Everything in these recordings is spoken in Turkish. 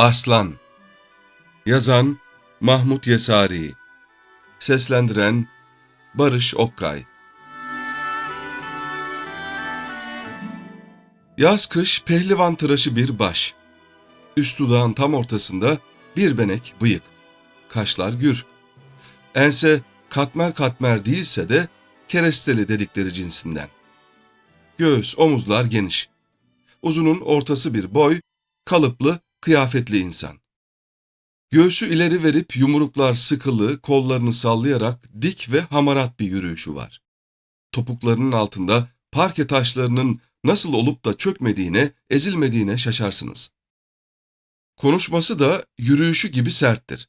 Aslan Yazan Mahmut Yesari Seslendiren Barış Okkay Yaz kış pehlivan tıraşı bir baş. Üst dudağın tam ortasında bir benek bıyık. Kaşlar gür. Ense katmer katmer değilse de keresteli dedikleri cinsinden. Göğüs, omuzlar geniş. Uzunun ortası bir boy, kalıplı, kıyafetli insan. Göğsü ileri verip yumruklar sıkılı, kollarını sallayarak dik ve hamarat bir yürüyüşü var. Topuklarının altında parke taşlarının nasıl olup da çökmediğine, ezilmediğine şaşarsınız. Konuşması da yürüyüşü gibi serttir.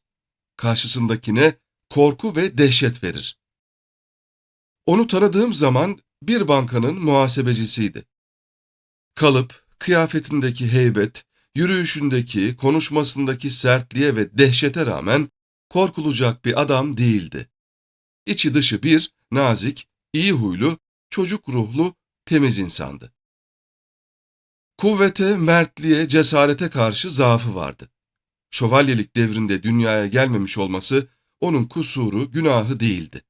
Karşısındakine korku ve dehşet verir. Onu tanıdığım zaman bir bankanın muhasebecisiydi. Kalıp, kıyafetindeki heybet, yürüyüşündeki, konuşmasındaki sertliğe ve dehşete rağmen korkulacak bir adam değildi. İçi dışı bir, nazik, iyi huylu, çocuk ruhlu, temiz insandı. Kuvvete, mertliğe, cesarete karşı zaafı vardı. Şövalyelik devrinde dünyaya gelmemiş olması onun kusuru, günahı değildi.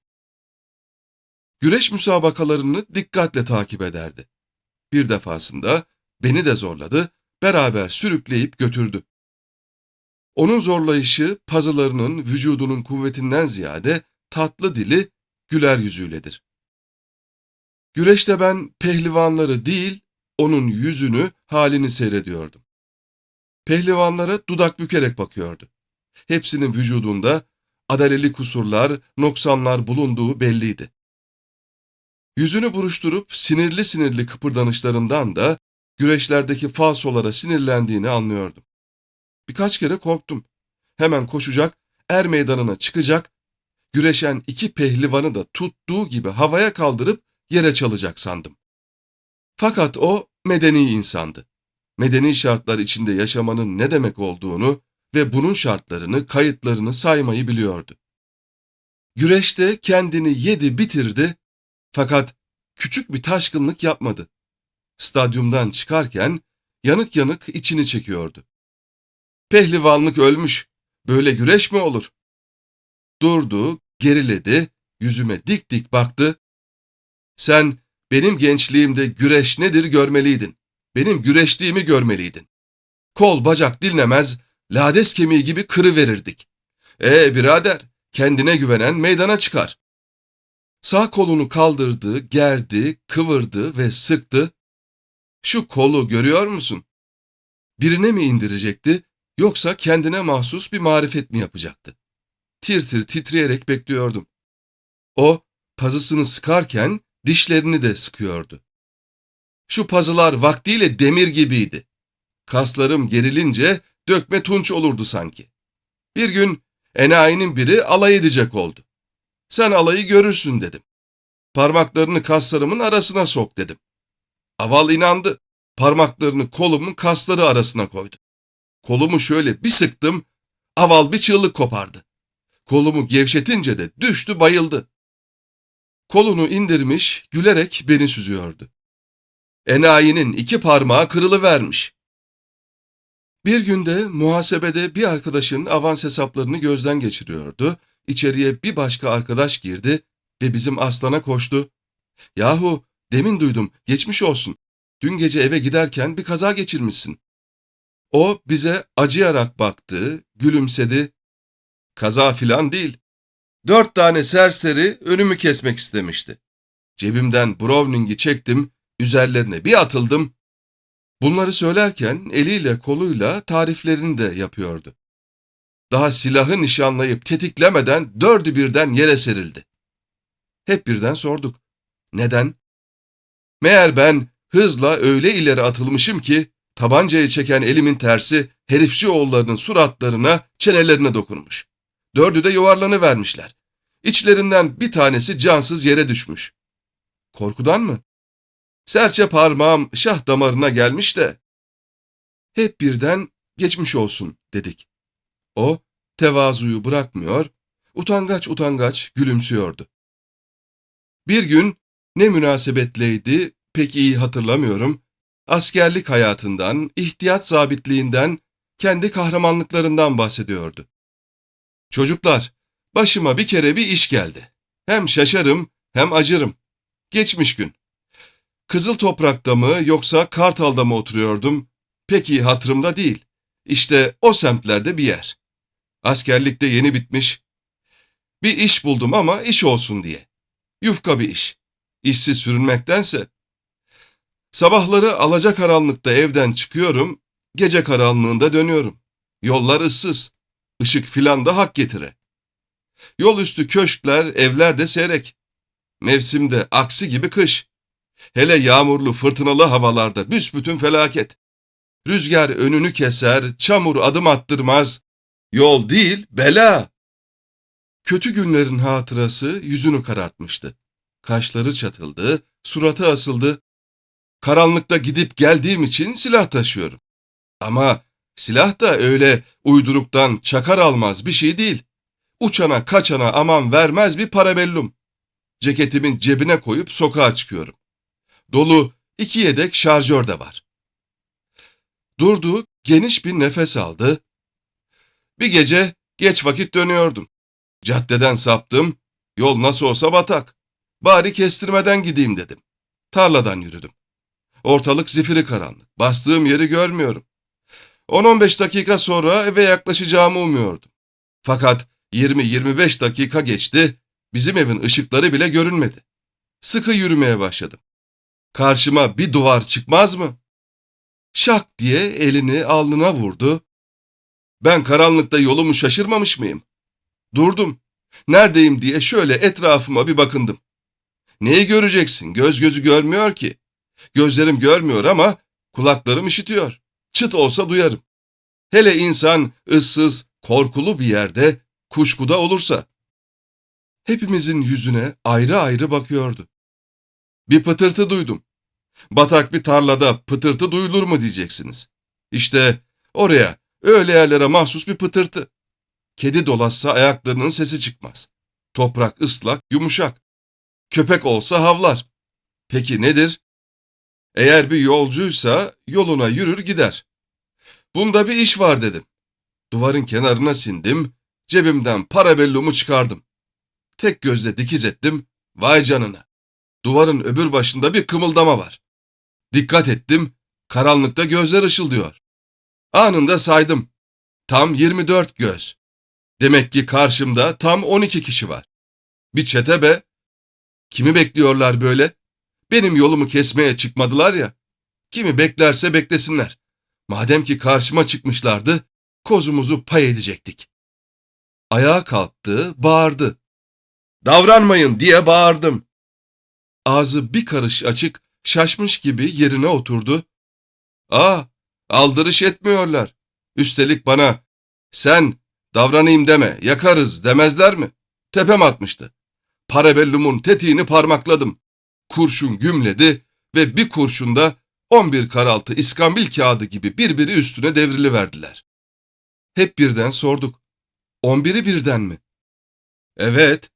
Güreş müsabakalarını dikkatle takip ederdi. Bir defasında beni de zorladı, beraber sürükleyip götürdü. Onun zorlayışı pazılarının vücudunun kuvvetinden ziyade tatlı dili, güler yüzüyledir. Güreşte ben pehlivanları değil, onun yüzünü, halini seyrediyordum. Pehlivanlara dudak bükerek bakıyordu. Hepsinin vücudunda adaleli kusurlar, noksanlar bulunduğu belliydi. Yüzünü buruşturup sinirli sinirli kıpırdanışlarından da güreşlerdeki falsolara sinirlendiğini anlıyordum. Birkaç kere korktum. Hemen koşacak, er meydanına çıkacak, güreşen iki pehlivanı da tuttuğu gibi havaya kaldırıp yere çalacak sandım. Fakat o medeni insandı. Medeni şartlar içinde yaşamanın ne demek olduğunu ve bunun şartlarını, kayıtlarını saymayı biliyordu. Güreşte kendini yedi bitirdi fakat küçük bir taşkınlık yapmadı. Stadyumdan çıkarken yanık yanık içini çekiyordu. Pehlivanlık ölmüş, böyle güreş mi olur? Durdu, geriledi, yüzüme dik dik baktı. Sen benim gençliğimde güreş nedir görmeliydin. Benim güreştiğimi görmeliydin. Kol bacak dinlemez, lades kemiği gibi kırı verirdik. E birader, kendine güvenen meydana çıkar. Sağ kolunu kaldırdı, gerdi, kıvırdı ve sıktı. Şu kolu görüyor musun? Birine mi indirecekti yoksa kendine mahsus bir marifet mi yapacaktı? Tir tir titreyerek bekliyordum. O pazısını sıkarken dişlerini de sıkıyordu. Şu pazılar vaktiyle demir gibiydi. Kaslarım gerilince dökme tunç olurdu sanki. Bir gün enayinin biri alay edecek oldu. Sen alayı görürsün dedim. Parmaklarını kaslarımın arasına sok dedim. Aval inandı. Parmaklarını kolumun kasları arasına koydu. Kolumu şöyle bir sıktım, aval bir çığlık kopardı. Kolumu gevşetince de düştü bayıldı. Kolunu indirmiş, gülerek beni süzüyordu. Enayinin iki parmağı kırılıvermiş. Bir günde muhasebede bir arkadaşın avans hesaplarını gözden geçiriyordu. İçeriye bir başka arkadaş girdi ve bizim aslana koştu. Yahu demin duydum geçmiş olsun. Dün gece eve giderken bir kaza geçirmişsin. O bize acıyarak baktı, gülümsedi. Kaza filan değil. Dört tane serseri önümü kesmek istemişti. Cebimden Browning'i çektim, üzerlerine bir atıldım. Bunları söylerken eliyle koluyla tariflerini de yapıyordu. Daha silahı nişanlayıp tetiklemeden dördü birden yere serildi. Hep birden sorduk. Neden? Meğer ben hızla öyle ileri atılmışım ki tabancayı çeken elimin tersi herifçi oğullarının suratlarına, çenelerine dokunmuş. Dördü de yuvarlanı vermişler. İçlerinden bir tanesi cansız yere düşmüş. Korkudan mı? Serçe parmağım şah damarına gelmiş de. Hep birden geçmiş olsun dedik. O tevazuyu bırakmıyor, utangaç utangaç gülümsüyordu. Bir gün ne münasebetleydi pek iyi hatırlamıyorum. Askerlik hayatından, ihtiyat zabitliğinden, kendi kahramanlıklarından bahsediyordu. Çocuklar, başıma bir kere bir iş geldi. Hem şaşarım hem acırım. Geçmiş gün. Kızıl Toprak'ta mı yoksa Kartal'da mı oturuyordum? Peki hatırımda değil. İşte o semtlerde bir yer. Askerlikte yeni bitmiş. Bir iş buldum ama iş olsun diye. Yufka bir iş. İşsiz sürünmektense. Sabahları alacakaranlıkta evden çıkıyorum, gece karanlığında dönüyorum. Yollar ıssız. Işık filan da hak getire. Yol üstü köşkler, evler de seyrek. Mevsimde aksi gibi kış. Hele yağmurlu, fırtınalı havalarda büsbütün felaket. Rüzgar önünü keser, çamur adım attırmaz. Yol değil, bela. Kötü günlerin hatırası yüzünü karartmıştı. Kaşları çatıldı, suratı asıldı. Karanlıkta gidip geldiğim için silah taşıyorum. Ama silah da öyle uyduruktan çakar almaz bir şey değil. Uçana kaçana aman vermez bir parabellum. Ceketimin cebine koyup sokağa çıkıyorum. Dolu iki yedek şarjör de var. Durdu, geniş bir nefes aldı. Bir gece geç vakit dönüyordum. Caddeden saptım, yol nasıl olsa batak. Bari kestirmeden gideyim dedim. Tarladan yürüdüm. Ortalık zifiri karanlık, bastığım yeri görmüyorum. 10-15 dakika sonra eve yaklaşacağımı umuyordum. Fakat 20-25 dakika geçti, bizim evin ışıkları bile görünmedi. Sıkı yürümeye başladım. Karşıma bir duvar çıkmaz mı? Şak diye elini alnına vurdu. Ben karanlıkta yolumu şaşırmamış mıyım? Durdum. Neredeyim diye şöyle etrafıma bir bakındım. Neyi göreceksin? Göz gözü görmüyor ki. Gözlerim görmüyor ama kulaklarım işitiyor. Çıt olsa duyarım. Hele insan ıssız, korkulu bir yerde, kuşkuda olursa. Hepimizin yüzüne ayrı ayrı bakıyordu. Bir pıtırtı duydum. Batak bir tarlada pıtırtı duyulur mu diyeceksiniz. İşte oraya, öyle yerlere mahsus bir pıtırtı. Kedi dolaşsa ayaklarının sesi çıkmaz. Toprak ıslak, yumuşak. Köpek olsa havlar. Peki nedir? Eğer bir yolcuysa yoluna yürür gider. Bunda bir iş var dedim. Duvarın kenarına sindim, cebimden parabellumu çıkardım. Tek gözle dikiz ettim, vay canına. Duvarın öbür başında bir kımıldama var. Dikkat ettim, karanlıkta gözler ışıldıyor. Anında saydım. Tam 24 göz. Demek ki karşımda tam 12 kişi var. Bir çete be. Kimi bekliyorlar böyle? Benim yolumu kesmeye çıkmadılar ya. Kimi beklerse beklesinler. Madem ki karşıma çıkmışlardı, kozumuzu pay edecektik. Ayağa kalktı, bağırdı. Davranmayın diye bağırdım. Ağzı bir karış açık, şaşmış gibi yerine oturdu. Aa, aldırış etmiyorlar. Üstelik bana, sen davranayım deme, yakarız demezler mi? Tepem atmıştı. Parabellumun tetiğini parmakladım. Kurşun gümledi ve bir kurşunda 11 karaltı iskambil kağıdı gibi birbiri üstüne devriliverdiler. Hep birden sorduk. 11'i birden mi? Evet,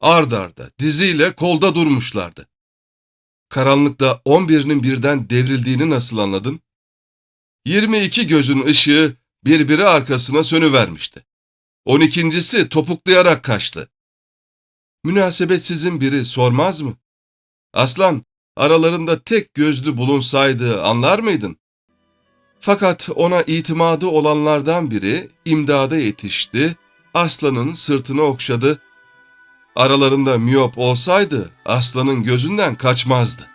ard arda, diziyle kolda durmuşlardı. Karanlıkta 11'inin birden devrildiğini nasıl anladın? 22 gözün ışığı birbiri arkasına sönüvermişti. 12.si topuklayarak kaçtı. Münasebetsizin biri sormaz mı? Aslan, aralarında tek gözlü bulunsaydı anlar mıydın? Fakat ona itimadı olanlardan biri imdada yetişti, aslanın sırtını okşadı. Aralarında miyop olsaydı aslanın gözünden kaçmazdı.